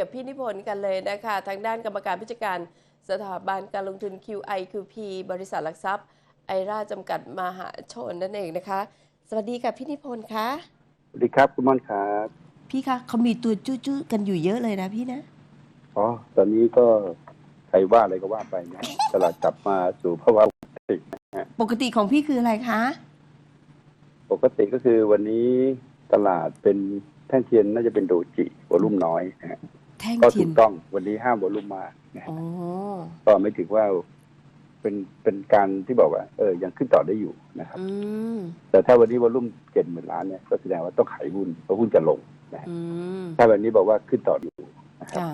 กับพี่นิพนธ์กันเลยนะคะ ทางด้านกรรมการผู้จัดการสถาบันการลงทุน QI QP บริษัทหลักทรัพย์ ไอราจำกัดมหาชนนั่นเองนะคะ สวัสดีค่ะพี่นิพนธ์คะสวัสดีครับคุณม่อนครับพี่คะเขามีตัวจู้ๆกันอยู่เยอะเลยนะพี่นะอ๋อตอนนี้ก็ใครว่าอะไรก็ว่าไปนะตลาดกลับมาสู่ภาวะปกติปกติของพี่คืออะไรคะ ปกติก็คือวันนี้ตลาดเป็นแท่งเทียนน่าจะเป็นโดจิวอลุ่มน้อยนะฮะ แท่งก็เทีถูยนกต้องวันนี้ห้ามวอลุ่มมากนะฮะอ๋อก็ไม่ถือว่าเป็นเป็นการที่บอกว่า เออยังขึ้นต่อได้อยู่นะครับ อืมแต่ถ้าวันนี้วอลุ่มเจ็ดหมื่นล้านเนี่ยก็แสดงว่าต้องขายหุ้นเพราะหุ้นจะลงนะฮะอืมถ้าวันนี้บอกว่าขึ้นต่ออยู่นะครับ ค่ะ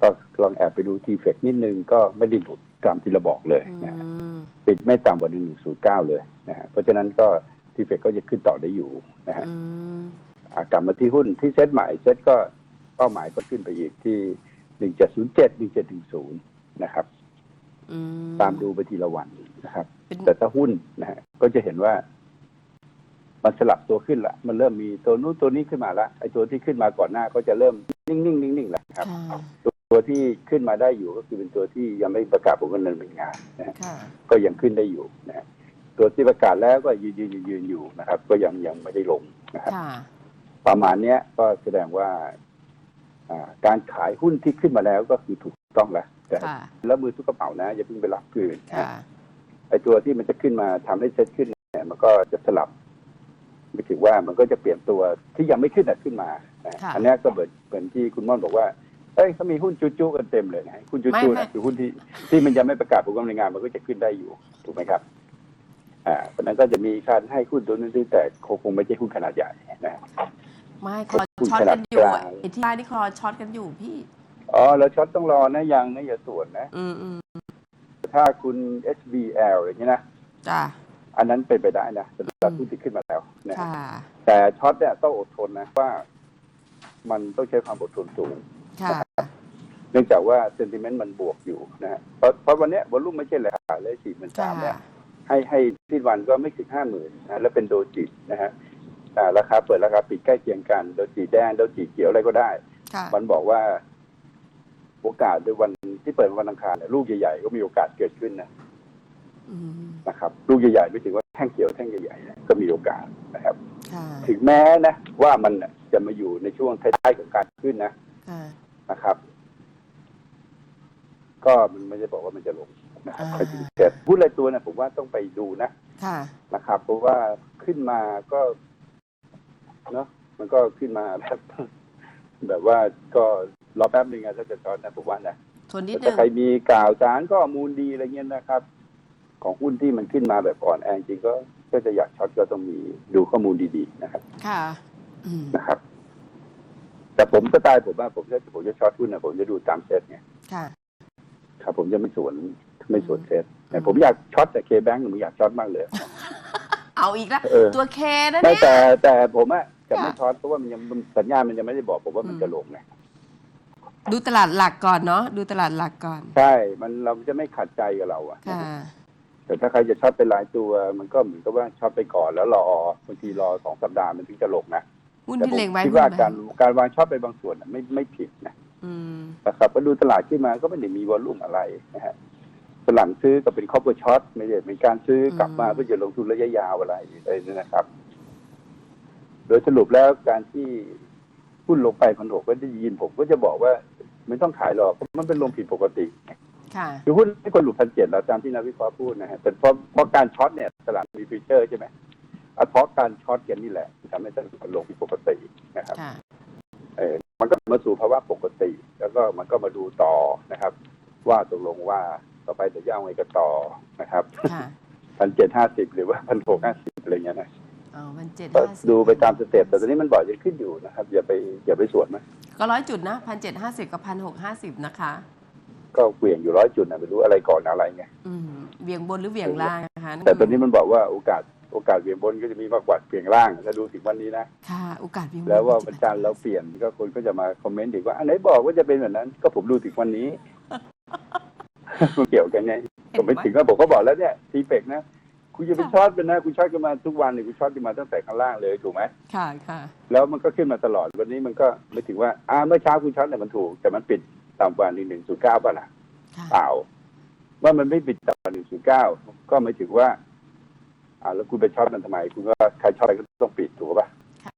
ก็ลองแอบไปดูทีเฟกนิดนึงก็ไม่ได้หลุดตามที่เราบอกเลยอืนะฮะมปิดไม่ต่ำกว่าหนึ่งศูนย์เก้าเลยนะฮะเพราะฉะนั้นก็ทีเฟกก็จะขึ้นต่อได้อยู่นะฮะอืม อะกลับมาที่หุ้นที่เซ็ตใหม่เซ็ตก็ เป้าหมายก็ขึ้นไปอีกที่หนึ่งเจ็ดศูนย์เจ็ดหนึ่งเจ็ดถึงศูนย์นะครับอืมตามดูไปทีละวันนะครับเป็นแต่ถ้าหุ้นนะฮะก็จะเห็นว่า มันสลับตัวขึ้นละมันเริ่มมีตัวนู้นตัวนี้ขึ้นมาละไอ้ตัวที่ขึ้นมาก่อนหน้าก็จะเริ่มนิ่งๆนิ่งๆแล้วครับค่ะตัวที่ขึ้นมาได้อยู่ก็คือเป็นตัวที่ยังไม่ประกาศผลการดำเนินงานนะฮะค่ะก็ยังขึ้นได้อยู่นะฮะตัวที่ประกาศแล้วก็ยืนยืนยืนยืนอยู่นะครับ ก็ยังยังไม่ได้ลงนะครับค่ะประมาณเนี้ยก็แสดงว่าอ่า การขายหุ้นที่ขึ้นมาแล้วก็คือถูกต้องแล้วแต่ค่ะแล้วมือทุกกระเป๋านะอย่าเพิ่งไปรับคืนนะค่ะไอ้ตัวที่มันจะขึ้นมาทำให้เซ็ตขึ้นเนี่ยมันก็จะสลับไม่ถึงว่ามันก็จะเปลี่ยนตัวที่ยังไม่ขึ้นน่ะขึ้นมานะค่ะอันเนี้ยก็เหมือนเหมือนที่คุณม่อนบอกว่าเอ้ยเขามีหุ้นจุ๊ๆกันเต็มเลยนะหุ้นจุ๊ๆไม่น่ะคือหุ้นที่ที่มันยังไม่ประกาศผลการดำเนินงานมันก็จะขึ้นได้อยู่ถูกไหมครับ อ่าเพราะฉะนั้นก็จะมีการให้หุ้นตัวนึงแต่คงไม่ใช่หุ้นขนาดใหญ่นะ ไม่คอคุณช็อตกันอยู่ขนาดกลางไอ้ที่บ้านนี่คอช็อตกันอยู่พี่อ๋อแล้วช็อตต้องรอนะยังนะอย่าส่วนนะ อืมอืมถ้าคุณ SBL อย่างนี้นะจ้ะอันนั้นเป็นไปได้นะสำหรับผู้ที่ขึ้นมาแล้วนะค่ะแต่ช็อตเนี่ยต้องอดทนนะว่า มันต้องใช้ความอดทนสูงค่ะเนื่องจากว่าเซนติเมนต์มันบวกอยู่นะฮะเพราะเพราะวันเนี้วอลุ่มไม่ใช่เลยขายเลยสี่หมื่นจ้ะสามเนี่ยให้ให้ที่วันก็ไม่ถึงห้าหมื่นนะแล้วเป็นโดจินะฮะอ่า ราคาเปิดราคาปิดใกล้เคียงกันโดจิแดงโดจิเขียวอะไรก็ได้ค่ะมันบอกว่า โอกาสในวันที่เปิดวันอังคารเนี่ยลูกใหญ่ๆก็มีโอกาสเกิดขึ้นนะอืมนะครับ ลูกใหญ่ๆไม่ถึงว่าแท่งเขียวแท่งใหญ่ๆเนี่ยก็มีโอกาสนะครับค่ะถึงแม้นะ ว่ามันน่ะจะมาอยู่ในช่วงท้ายๆของการขึ้นนะค่ะนะครับก็มันไม่ได้บอกว่ามันจะลงนะครับอ่าไปถึงเสร็จพูดอะไรตัวนะผมว่าต้องไปดูนะค่ะนะครับ เพราะว่าขึ้นมาก็ เนาะมันก็ขึ้นมาแบบแบบว่าก็รอแป๊บหนึ่งอะถ้าจะตอนนะผมว่านะทนนิดแต่นึถ้างใครมีกล่าวสารข้อมูลดีอะไรเงี้ยนะครับ ของหุ้นที่มันขึ้นมาแบบอ่อนแอจริงก็ก็จะอยากช็อตก็ต้องมีดูข้อมูลดีๆนะครับค่ะ อืมนะครับ แต่ผมสไตล์ผมว่าผมจะผมจะช็อตหุ้นนะผมจะดูตามเซตไงค่ะ ครับ ผมจะไม่สวนไม่สวนเซตแต่ผมอยากช็อตแต่เคแบงค์ผมอยากช็อตมากเลย เอาอีกแล้วเออ ตัวเคนะไม่เนี่ยแต่แต่ผมอะ จะไม่ค่ะช็อตเพราะว่ามันยังสัญญาณมันยังไม่ได้บอกผมว่ามันอืมจะลงไงดูตลาดหลักก่อนเนาะดูตลาดหลักก่อน ใช่ มันเราจะไม่ขัดใจกับเราอะค่ะแต่ถ้าใครจะช็อตเป็นรายตัว มันก็เหมือนกับว่าช็อตไปก่อนแล้วรอบางทีรอสองสัปดาห์มันถึงจะลงนะหุ้นแต่ที่ผมเล็งไว้คิดหุ้นว่าไหมการการวางช็อตไปบางส่วนน่ะไม่ไม่ผิดนะอืมนะครับก็ดูตลาดขึ้นมาก็ไม่ได้มีวอลลุ่มอะไรนะฮะฝรั่งซื้อก็เป็นคอปเปอร์ช็อตไม่ได้เป็นการซื้อกลับมาเพื่อจะลงทุนระยะยาวอะไรอะไรนี่นะครับ โดยสรุปแล้วการที่หุ้นลงไปพันหกก็ได้ยินผมก็จะบอกว่าไม่ต้องขายหรอกเพราะมันเป็นลงผิดปกติค่ะคือหุ้นไม่ควรหลุดพันเจ็ดแล้วตามที่นักวิเคราะห์พูดนะฮะแต่เพราะเพราะการช็อตเนี่ยตลาดมีฟิวเจอร์ใช่ไหมอะเพราะการช็อตกันนี่แหละที่ทำให้ตลาดลงผิดปกตินะครับค่ะเออมันก็มาสู่ภาวะปกติ แล้วก็มันก็มาดูต่อนะครับ ว่าตกลงว่าต่อไปจะย่างไงกันต่อนะครับค่ะพันเจ็ดห้าสิบหรือว่าพันหกห้าสิบอะไรเงี้ยนะ อ๋อมันเจ็ดก็ห้าสิบดูไปตามสเต็ปแต่ตอนนี้มันบอกจะขึ้นอยู่นะครับอย่าไปอย่าไปสวนมันก็ร้อยจุดนะพันเจ็ดห้าสิบกับพันหกห้าสิบนะคะ ก็เหวี่ยงอยู่ร้อยจุดนะไม่รู้อะไรก่อนอะไรไงอืมเวียงบนหรือเวียงล่างนะคะแต่ตอนนี้มันบอกว่าโอกาสโอกาสเหวี่ยงบนก็จะมีมากกว่าเหวี่ยงล่างถ้าดูถึงวันนี้นะ ค่ะโอกาสเวียงบนแล้วว่าวันจันทร์เราเปลี่ยนก็คนก็จะมาคอมเมนต์อีกว่าอันไหนบอกว่าจะเป็นแบบนั้น ก็ผมดูถึงวันนี้ มันเกี่ยวกันไงผมไม่ถึงว่าผมก็บอกแล้วเนี่ยทีเฟกนะ คุณจะไปช็อตเป็นนะคุณช็อตกันมาทุกวันเลยคุณช็อตกันมาตั้งแต่ข้างล่างเลยถูกไหมค่ะค่ะ แล้วมันก็ขึ้นมาตลอดวันนี้มันก็ไม่ถึงว่าอ่าเมื่อเช้าคุณช็อตเนี่ยมันถูก แต่มันปิดต่ำกว่าหนึ่งหนึ่งศูนย์เก้าป่ะล่ะค่ะเปล่าว่ามันไม่ปิดต่ำกว่าหนึ่งศูนย์เก้าก็ไม่ถึงว่า อ่า แล้วคุณไปช็อตมันทำไม คุณก็ใครช็อตก็ต้องปิดถูกป่ะค่ะ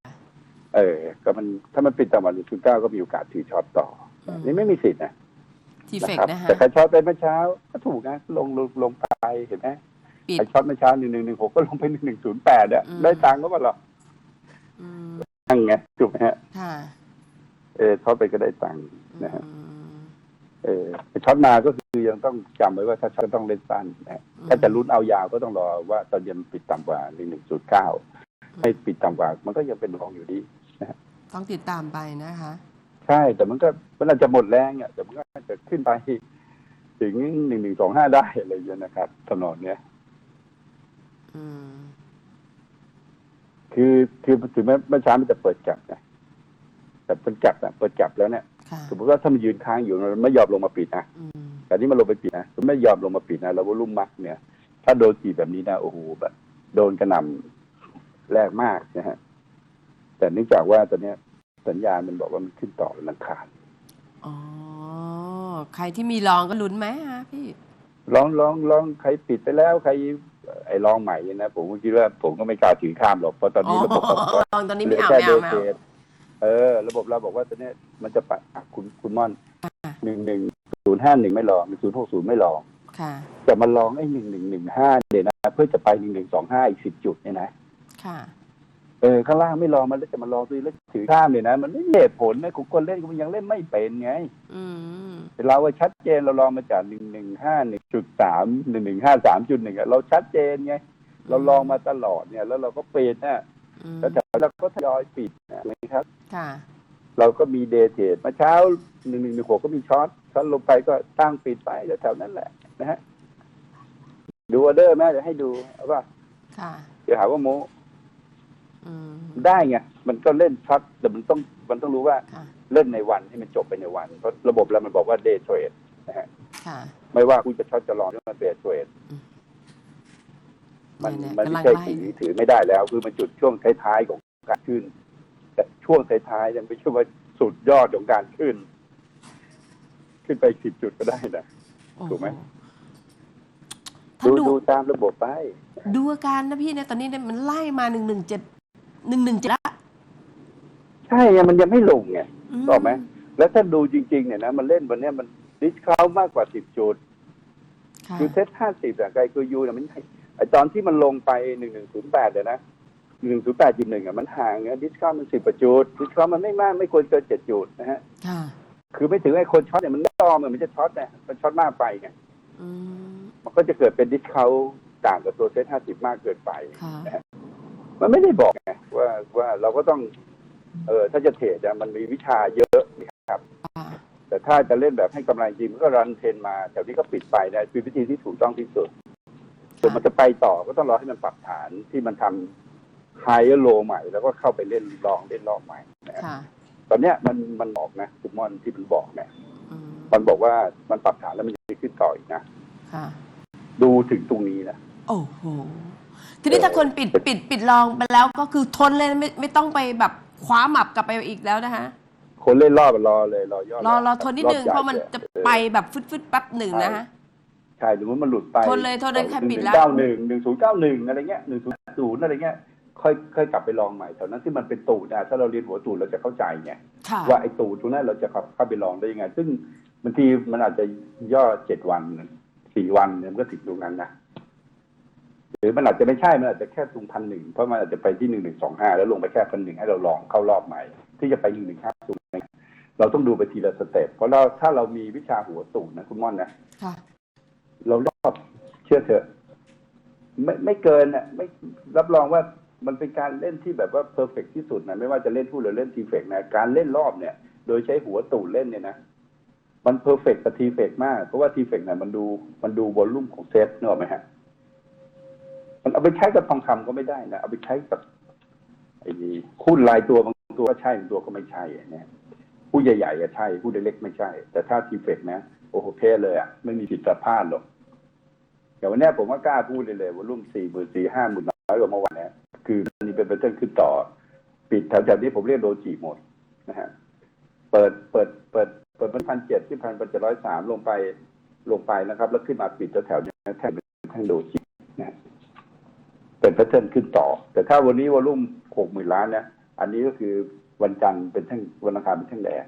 เออ ก็มันถ้ามันปิดต่ำกว่าหนึ่งศูนย์เก้าก็มีโอกาสถือช็อตต่ออมนี่ไม่มีสิทธิ์นะทีเฟกครับนะคะแต่ใครช็อตไปเมื่อเช้า ก็ถูกนะลงลงลงไปเห็นไหม ปิดใครช็อตเมื่อเช้าหนึ่งหนึ่งหนึ่งหกก็ลงไปหนึ่งหนึ่งศูนย์แปดอะอืม ได้ตังค์ก็มาหรอกอืมตังค์ไงถูกไหมฮะค่ะเออช็อตไปก็ได้ตังค์นะฮะอืมเออแต่ช็อตมาก็คือยังต้องจำไว้ว่าถ้าช็อตต้องเล่นสั้นนะอืมถ้าจะลุ้นเอายาวก็ต้องรอว่าตอนเย็นปิดต่ำกว่าหนึ่งหนึ่งจุดเก้าให้ปิดต่ำกว่ามันก็ยังเป็นรองอยู่ดี ต้องติดตามไปนะคะ ใช่ แต่มันก็มันอาจจะหมดแรงอะแต่มันก็อาจจะขึ้นไปถึงหนึ่งหนึ่งสองห้าได้อะไรอย่างเงี้ยนะครับถนนเนี้ยอืม คือคือถึงแม้เมื่อเช้ามันจะเปิดจับนะแต่เปิดจับนะเปิดจับแล้วเนี่ยค่ะสมมติว่าถ้ามันยืนค้างอยู่มันไม่ยอมลงมาปิดนะอืมแต่นี่มันลงไปปิดนะมันไม่ยอมลงมาปิดนะแล้ววอลุ่มมักเนี่ย ถ้าโดนจีบแบบนี้นะโอ้โหแบบ โดนกระหน่ำแรงมากนะฮะแต่เนื่องจากว่าตอนเนี้ยสัญญาณมันบอกว่ามันขึ้นต่อวันอังคารอ๋อใครที่มีลองก็ลุ้นไหมฮะพี่ลองลองลองใครปิดไปแล้ว ใคร ไอ้ลองใหม่เนี่ยนะผมก็คิดว่าผมก็ไม่กล้าถือข้ามหรอกเพราะตอนอ๋อนี้ระบบบอกว่าลองตอนนี้เหลืไม่อเอาแค่ไม่เดเอาไม่เทเอาสเออ ระบบเราบอกว่าตอนเนี้ยมันจะปะอะคุณคุณม่อนหนึ่งหนึ่งศูนย์ห้าหนึ่งไม่ลองหนึ่งศูนย์หกศูนย์ไม่ลองค่ะแต่มันลองไอ้หนึ่งหนึ่งหนึ่งห้าเดี๋ยวนะ เพื่อจะไปหนึ่งหนึ่งสองห้าอีกสิบจุดเนี่ยนะค่ะ เออข้างล่างไม่ลองมันแล้วจะมาลองซื้อแล้วถือข้ามเลยนะ มันไม่มีเหตุผลนะคนเล่นก็มันยังเล่นไม่เป็นไงอืมแต่เราว่าชัดเจนเราลองมาจากหนึ่งหนึ่งห้าหนึ่งจุดสามหนึ่งหนึ่งห้าสามจุดหนึ่งเราชัดเจนไงเราลองมาตลอดเนี่ย แล้วเราก็เปลี่ยนนะอืมแล้วแต่เราก็ทยอยปิดนะครับค่ะเราก็มีเดย์เทรดมาเช้าหนึ่งหนึ่งหนึ่งหกก็มีช็อตช็อตลงไปก็ตั้งปิดไปแถวๆนั้นแหละนะฮะดูออเดอร์แม่เดี๋ยวให้ดูเอาว่าค่ะเดี๋ยวหาว่าโมอืม ได้ไงมันก็เล่นช็อตแต่มันต้องมันต้องรู้ว่าค่ะเล่นในวันให้มันจบไปในวัน เพราะระบบเรามันบอกว่าเดย์เทรดนะฮะค่ะไม่ว่าคุณจะช็อตจะลองหรือมันเดย์เทรดอืมมันเนี่ยมันกำลัไม่งใช่ไล่ถือถือไม่ได้แล้ว คือมันจุดช่วงท้ายๆของการขึ้น แต่ช่วงท้ายๆยังไม่ใช่ว่าสุดยอดของการขึ้น ขึ้นไปสิบจุดก็ได้นะโอ้โถูกไหมถ้าดูดูดูตามระบบไป ดูอาการนะพี่เนี่ยตอนนี้เนี่ยมันไล่มาหนึ่งหนึ่งเจ็ด หนึ่งหนึ่งเจ็ดละใช่ไงมันยังไม่ลงไงอืถูกไหมแล้วถ้าดูจริง ๆ เนี่ยนะมันเล่นวันเนี้ยมันดิสคาวมากกว่าสิบจุดค่ะคือเซ็ตห้าสิบอะไกลคือยูเนี่ยมันไอตอนที่มันลงไปหนึ่งหนึ่งศูนย์แปดเลยนะหนึ่งศูนย์แปดจุดหนึ่งอะมันห่างไงดิสคาวมันสิบจุดดิสคาวมันไม่มากไม่ควรเกินเจ็ดจุดนะฮะค่ะคือไม่ถึงไอ้คนช็อตเนี่ยมันไม่ยอมอะมันจะช็อตนะมันช็อตมากไปไงอืมมันก็จะเกิดเป็นดิสคาวต่างกับตัวเซ็ตห้าสิบมากเกินไปค่ะ มันไม่ได้บอกไงว่าว่าเราก็ต้อง เออถ้าจะเทรดอะมันมีวิชาเยอะนะครับค่ะแต่ถ้าจะเล่นแบบให้กำไรจริงมันก็รันเทรนมาแถวนี้ก็ปิดไปนะคือวิธีที่ถูกต้องที่สุดส่วนมันจะไปต่อก็ต้องรอให้มันปรับฐานที่มันทำไฮโลใหม่ แล้วก็เข้าไปเล่นลองเล่นรอบใหม่นะครับค่ะตอนเนี้ยมันมันบอกนะคุณมอนที่มันบอกเนี่ยอืมมันบอกว่ามันปรับฐานแล้วมันจะขึ้นต่ออีกนะค่ะ ดูถึงตรงนี้นะ โอ้โห ทีนี้เออถ้าคนปิดปิดปิดลองไปแล้วก็คือทนเลยไม่ไม่ต้องไปแบบคว้าหมับกลับไปอีกแล้วนะคะคนเล่นรอบอะรอเลยรอยอดรอรอทนนิดนึงอบใหญ่เพราะมันจะเออไปแบบฟึดฟึดๆแป๊บหนึ่งนะคะใช่หรือว่ามันหลุดไปทนเลยทนเลยแค่ปิดแล้วเก้าหนึ่งหนึ่งศูนย์เก้าหนึ่งอะไรเงี้ยหนึ่งศูนย์ศูนย์อะไรเงี้ยค่อยค่อยกลับไปลองใหม่แถวนั้นที่มันเป็นตูดนะถ้าเราเรียนหัวตูดเราจะเข้าใจไงค่ะว่าไอ้ตูดตรงนั้นเราจะเข้าเข้าไปลองได้ยังไง ซึ่งบางทีมันอาจจะย่อเจ็ดวันสี่วันเนี่ยมันก็ถึงตรงนั้นนะ หรือมันอาจจะไม่ใช่มันอาจจะแค่ตรงพันหนึ่งเพราะมันอาจจะไปที่หนึ่งหนึ่งสองห้าแล้วลงไปแค่พันหนึ่งให้เราลองเข้ารอบใหม่ ที่จะไปหนึ่งหนึ่งห้าศูนย์เราต้องดูไปทีละสเต็ปเพราะเราถ้าเรามีวิชาหัวตูดนะคุณม่อนนะค่ะเรารอบเชื่อเถอะ ไม่ไม่เกินอะไม่รับรองว่ามันเป็นการเล่นที่แบบว่าเพอร์เฟกที่สุดนะไม่ว่าจะเล่นพูดหรือเล่นทีเฟกนะการเล่นรอบเนี่ย โดยใช้หัวตูดเล่นเนี่ยนะมันเพอร์เฟกกับทีเฟกมาก เพราะว่าทีเฟกเนี่ยมันดูมันดูวอลลุ่มของเซตเนกอะไหมฮะ มันเอาไปใช้กับทองคำก็ไม่ได้นะเอาไปใช้กับไอ้นี่หุ้นรายตัวบางตัวก็ใช่บางตัวก็ไม่ใช่อะเนี่ยผู้ใหญ่ๆอะใช่ผู้เล็กๆไม่ใช่ แต่ถ้าทีเฟกนะโอ้โหเพ้เลยอะไม่มีผิดพลาดหรอกอย่วันนี้ผมก็กล้าพูดเลยเลยวอลุ่มสี่หมื่นสี่ห้าหมื่นน้อยกว่าเมื่อวานเนี้ยคืออันนี้เป็นแพทเทิร์นขึ้นต่อ ปิดแถวๆนี้ผมเรียกโดจิหมดนะฮะเปิดเปิดเปิดเปิดพันเจ็ดที่พันเจ็ดร้อยสามลงไปลงไปนะครับ แล้วขึ้นมาปิดแถวๆนี้แท่งเป็นแท่งโดจินะ เป็นแพทเทิร์นขึ้นต่อ แต่ถ้าวันนี้วอลุ่มหกหมื่นล้านเนี่ยอันนี้ก็คือวันจันทร์เป็นแท่งวันอังคารเป็นแท่งแดง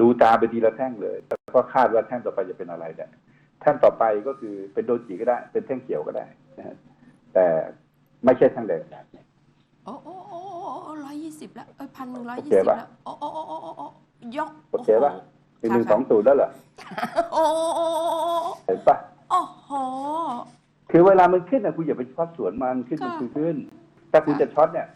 ดูตาไปทีละแท่งเลย แล้วก็คาดว่าแท่งต่อไปจะเป็นอะไรเนี่ยแท่งต่อไปก็คือเป็นโดจิก็ได้ เป็นแท่งเขียวก็ได้นะแต่ไม่ใช่แท่งแดงนะโอ้โอ้โอ้ร้อยยี่สิบแล้วเอ้ยพันหนึ่งร้อยยี่สิบแล้วโอ้โอ้โอ้โอ้โอ้ยกโอเคปะหนึ่งหนึ่งสองศูนย์แล้วเหรอโอ้โอ้โอ้โอ้เห็นปะโอ้โห คือเวลามันขึ้นนะคุณอย่าไปช็อตสวนมันขึ้นมันค่ะคือขึ้นถ้าคุณจะช็อตเนี่ย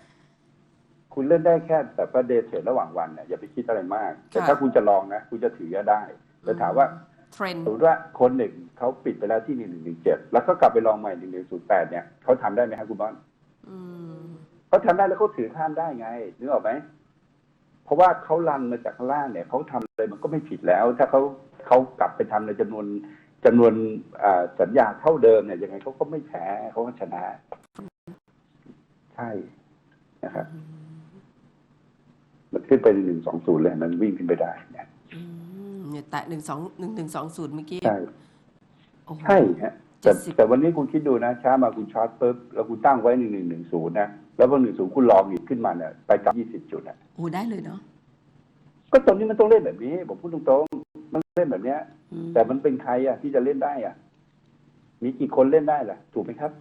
คุณเล่นได้แค่แบบว่าเดย์เทรดระหว่างวันเนี่ยอย่าไปคิดอะไรมาก แต่ถ้าคุณจะลองนะคุณจะถือก็ได้แต่ถามว่าเทรนด์สมมติว่าคนหนึ่งเขาปิดไปแล้วที่หนึ่งหนึ่งหนึ่งเจ็ดแล้วก็กลับไปลองใหม่หนึ่งหนึ่งศูนย์แปดเนี่ยเขาทำได้ไหมครับคุณบอลอืมเขาทำได้แล้วเขาถือข้ามได้ไงนึกออกไหมเพราะว่าเขาลันมาจากข้างล่างเนี่ยเขาทำเลยมันก็ไม่ผิดแล้ว ถ้าเขาเขากลับไปทำในจำนวน จำนวนอ่าสัญญาเท่าเดิมเนี่ยยังไงเขาก็ไม่แพ้เขาก็ชนะ ใช่นะครับ มันขึ้นไปหนึ่งสองศูนย์เลยมันวิ่งขึ้นไปได้เนี่ยอืมเนี่ยแตะหนึ่งสองหนึ่งหนึ่งสองศูนย์เมื่อกี้ ใช่โอ้โหใช่ฮะแต่70แต่วันนี้คุณคิดดูนะช้ามาคุณช็อตปุ๊บแล้วคุณตั้งไว้หนึ่งหนึ่งหนึ่งศูนย์นะแล้วพอหนึ่งศูนย์คุณลองอีกขึ้นมาเนี่ยไปกับยี่สิบจุดอะโอ้ได้เลยเนาะก็ตรงนี้มันต้องเล่นแบบนี้ผมพูดตรงๆมัน เล่นแบบเนี้ยอืมแต่มันเป็นใครอะที่จะเล่นได้อะ มีกี่คนเล่นได้ล่ะ ถูกไหมครับ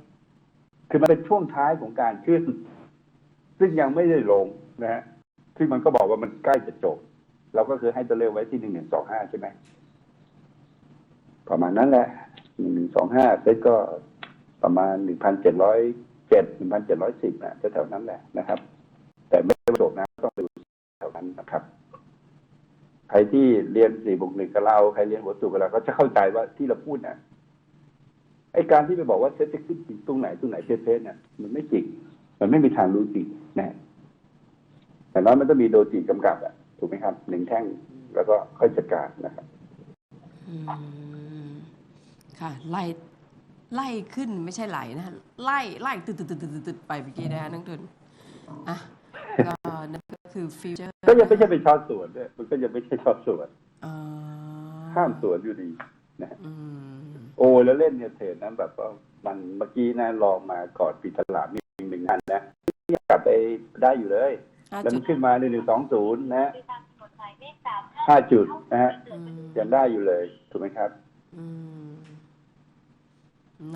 คือมันเป็นช่วงท้ายของการขึ้น ซึ่งยังไม่ได้ลงนะฮะซึ่งมันก็บอกว่ามันใกล้จะจบ เราก็คือให้ตัวเลขไว้ที่หนึ่งหนึ่งสองห้าใช่ไหมประมาณนั้นแหละหนึ่งหนึ่งสองห้าเซตก็ประมาณหนึ่งพันเจ็ดร้อยเจ็ดหนึ่งพันเจ็ดร้อยสิบนะแถวๆนั้นแหละนะครับ แต่ไม่ได้จบนะต้องดูแถวนั้นนะครับ ใครที่เรียนสี่บวกหนึ่งกับเรา ใครเรียนหัวสูตรกับเราก็จะเข้าใจว่าที่เราพูดเนะไอการที่ไปบอกว่าเซตจะขึ้นตรงไหนตรงไหนเพชรเนี่ยมันไม่จริง มันไม่มีทางรู้จริงนะแต่น้อยมันต้องมีโดจิกำกับอะถูกไหมครับหนึ่งแท่งแล้วก็ค่อยจัดการนะครับค่ะไล่ไล่ขึ้นไม่ใช่ไหลนะไล่ไล่ตึดตึดตึดตึดตึดไปเมื่อกี้นะนักทุนอะ ก็นั่นก็คือฟิวเจอร์ก็ยังไม่ใช่ไปช็อตสวนด้วยมันก็ยังไม่ใช่ช็อตสวนอ่าห้ามสวนอยู่ดีนะฮะอืมโอ้ยแล้วเล่นเนี่ยเทรดนะแบบว่ามันเมื่อกี้นะลองมาก่อนปิดตลาดมีหนึ่งอันนะกลับไปได้อยู่เลยห้าแล้วจุมัดนขึ้นมาในหนึ่งสองศูนย์นะห้าจุดนะฮะอืมยังได้อยู่เลย ถูกไหมครับอืม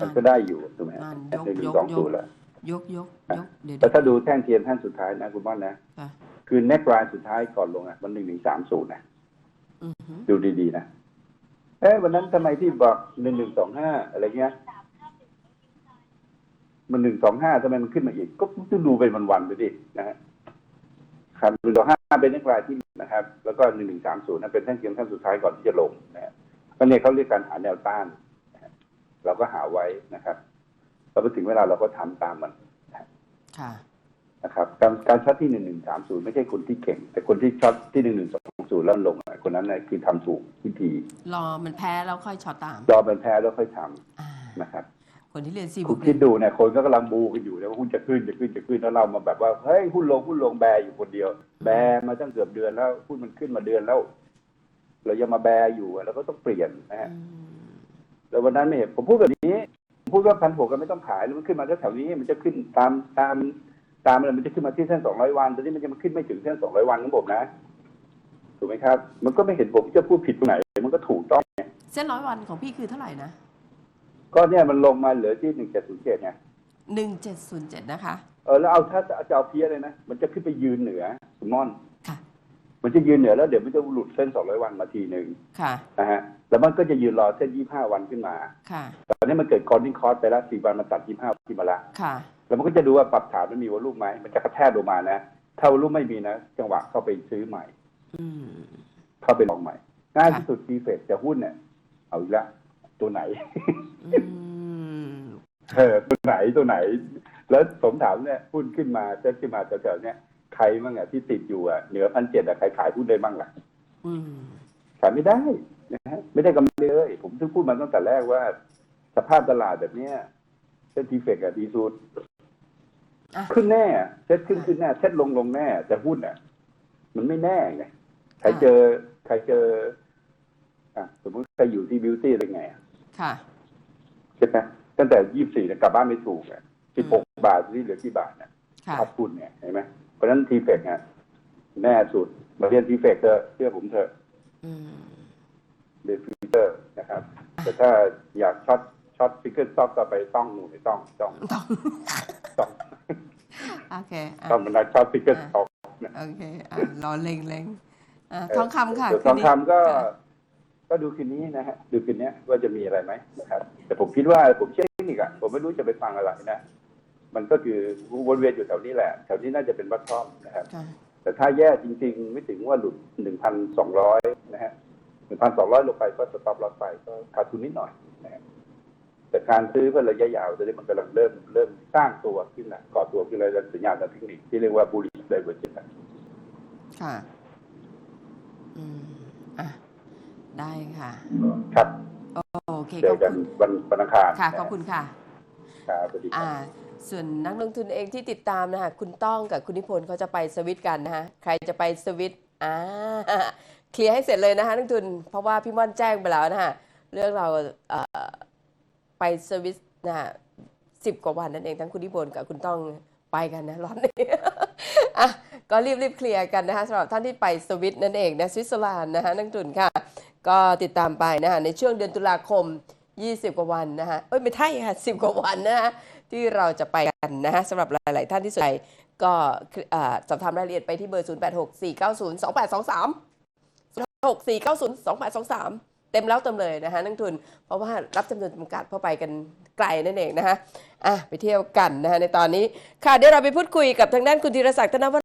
มันนั่นก็ได้อยู่ถูกไหมนั่นในยกหนึ่ยงกสองยศูกนย์แล้ว ยกยกยกเดี๋ยวแต่ถ้าดูแท่งเทียนแท่งสุดท้ายนะคุณม่อนนะค่ะคือเน็กไลน์สุดท้ายก่อนลงอะมันหนึ่งหนึ่งสามศูนย์นะอือหือดูดีๆนะเอ๊ะวันนั้นทำไมที่บอกหนึ่งหนึ่งสองห้าอะไรเงี้ย มันหนึ่งสองห้าทำไมมันขึ้นมาอีก ก็ต้องดูเป็นวันๆไปดินะฮะครับหนึ่งสองห้าเป็นนักลายที่นะครับ แล้วก็หนึ่งหนึ่งสามศูนย์นะเป็นแท่งเทียมแท่งสุดท้ายก่อนที่จะลงนะฮะก็เนี่ยเขาเรียกการหาแนวต้านนะฮะเราก็หาไว้นะครับ แล้วพอถึงเวลาเราก็ทำตามมันค่ะนะครับการการช็อตที่หนึ่งหนึ่งสามศูนย์ไม่ใช่คนที่เก่ง แต่คนที่ช็อตที่หนึ่งหนึ่งสองศูนย์แล้วลงอะคนนั้นนะคือทำถูกวิธี รอมันแพ้แล้วค่อยช็อตตาม รอเป็นแพ้แล้วค่อยทำอ่านะครับคนที่เรียนซีบุคุณกคิดดูเนี่ยคนก็กำลังบูกันอยู่เนี่ยว่าหุ้นจะขึ้นจะขึ้นจะขึ้นแล้วเรามาแบบว่าเฮ้ยหุ้นลงหุ้นลงแบอยู่คนเดียว แบมาตั้งเกือบเดือนแล้วหุ้นมันขึ้นมาเดือนแล้วเรายังมาแบอยู่อะเราก็ต้องเปลี่ยนนะฮะอืมแล้ววันนั้นไม่เห็นผมพูดแบบนี้ผม พูดว่าพันหกก็ไม่ต้องขายแล้วมันขึ้นมาแถวๆนี้มันจะขึ้นตามตามตามอะไรมันจะขึ้นมาที่เส้นสองร้อยวันตอนนี้มันจะมาขึ้นไม่ถึงเส้นสองร้อยวันของผมนะถูกไหมครับ มันก็ไม่เห็นผมจะพูดผิดตรงไหน มันก็ถูกต้องไงเส้นร้อยวันของพี่คือเท่าไหร่นะก็เนี่ยมันลงมาเหลือที่หนึ่งเจ็ดศูนย์เจ็ดไงหนึ่งเจ็ดศูนย์เจ็ดนะคะเออแล้วเอาถ้าจะเอาเพี้ยเลยนะมันจะขึ้นไปยืนเหนือคุณม่อนค่ะ มันจะยืนเหนือแล้วเดี๋ยวมันจะหลุดเส้นสองร้อยวันมาทีหนึ่งค่ะนะฮะ แล้วมันก็จะยืนรอเส้นยี่ห้าวันขึ้นมา ค่ะ ตอนนี้มันเกิดคอร์นิ่งคอร์สไปแล้วสี่วันมันตัดยี่ห้าขึ้นมาละ ค่ะ แล้วมันก็จะดูว่าปรับฐานมันมีวอลลุ่มไหม มันจะกระแทกลงมานะ ถ้าวอลลุ่มไม่มีนะ จังหวะเข้าไปซื้อใหม่ อืม เข้าไปลองใหม่ ง่ายค่ะที่สุดทีเฟสจะหุ้นเนี่ย เอาอีกละ ตัวไหน อืม เออตัวไหนตัวไหน แล้วผมถามเนี่ยหุ้นขึ้นมาเซ็ตขึ้นมาแถวๆเนี่ยใครบ้างอะที่ติดอยู่อะเหนือพันเจ็ดอะใครขายหุ้นได้บ้างล่ะอืม ขายไม่ได้ นะฮะไม่ได้กำไรเลย ผมถึงพูดมาตั้งแต่แรกว่า สภาพตลาดแบบเนี้ยเซ็ตทีเฟกอะดีสุดอะ ขึ้นแน่เซ็ตขึ้นค่ะขึ้นแน่เซ็ตลงลงแน่แต่หุ้นอะมันไม่แน่ไงใครเจอ ใครเจอ อะสมมติใครอยู่ที่บิวตี้เป็นไงอะ ค่ะ ใช่ไหมตั้งแต่ยี่สิบสี่กลับบ้านไม่ถูกอะสิบหกบาทที่เหลือที่บาทเนี่ยค่ะ ขาดทุนเนี่ยเห็นไหมเพราะฉะนั้นทีเฟกเนี่ยแน่สุดมาเรียนทีเฟกเถอะเชื่อผมเถอะ อืม เรียนฟิวเตอร์นะครับ แต่ถ้าอยากช็อตช็อตฟิกเกอร์ซ็อกก็ไปต้องหนูไม่ต้องต้องต้องต้องโอเคอะต้องเป็นนักช็อตฟิกเกอร์ซ็อกโอเคอะรอเล็งเล็งอะทองคำค่ะส่วนคืทนองนี้คำก็ค่ะก็ดูคืนนี้นะฮะดูคืนนี้ว่าจะมีอะไรไหมนะครับ แต่ผมคิดว่าผมเชื่อเทคนิคอะผมไม่รู้จะไปฟังอะไรนะมันก็คือวนเวียนอยู่แถวนี้แหละแถวนี้น่าจะเป็นบัตทอมนะครับค่ะแต่ถ้าแย่จริงๆ ไม่ถึงว่าหลุดหนึ่งพันสองร้อยนะฮะ หนึ่งพันสองร้อยลงไปก็สต็อปลอสไปก็ขาดทุนนิดหน่อยนะฮะแต่การซื้อเพื่อระยะยาวจะได้มันกำลังเริ่มเริ่มสร้างตัวขึ้นนะก่อตัวขึ้นเลยสัญญาณทางเทคนิคที่เรียกว่าบูลิชไดเวอร์เจนค่ะ อืมอะ ได้ค่ะ ครับโอเคเจขออบกันคุณวันวันอังคารค่ะนะขอบคุณค่ะครับสวัสดีครับอ่าส่วนนักลงทุนเองที่ติดตามนะคะคุณต้องกับคุณนิพนธ์เขาจะไปสวิตกันนะคะใครจะไปสวิตอ่า เคลียร์ให้เสร็จเลยนะคะนักทุน เพราะว่าพี่ม่อนแจ้งไปแล้วนะคะเรื่องเราเอ่อไปสวิตนะคะสิบกว่าวันนั่นเองทั้งคุณนิพนกับคุณต้องไปกันนะรอบนี้อะก็รีบรีบเคลียร์กันนะคะสำหรับท่านที่ไปสวิตนั่นเองนะสวิตเซอร์แลนด์นะคะนักทุนค่ะ ก็ติดตามไปนะคะในช่วงเดือนตุลาคม 20 กว่าวันนะคะเอ้ยไม่ใช่ค่ะ10 กว่าวันนะคะที่เราจะไปกันนะคะสำหรับหลาย ๆ ท่านที่สนใจก็สอบถามรายละเอียดไปที่เบอร์ 0864902823 6 4 9 0 2 8 2 3 เต็มแล้วเต็มเลยนะคะนักทุน เพราะว่ารับจำนวนจำกัดเพราะไปกันไกลนั่นเองนะคะอะไปเที่ยวกันนะคะในตอนนี้ค่ะเดี๋ยวเราไปพูดคุยกับทางด้านคุณธีรศักดิ์ธนวัฒ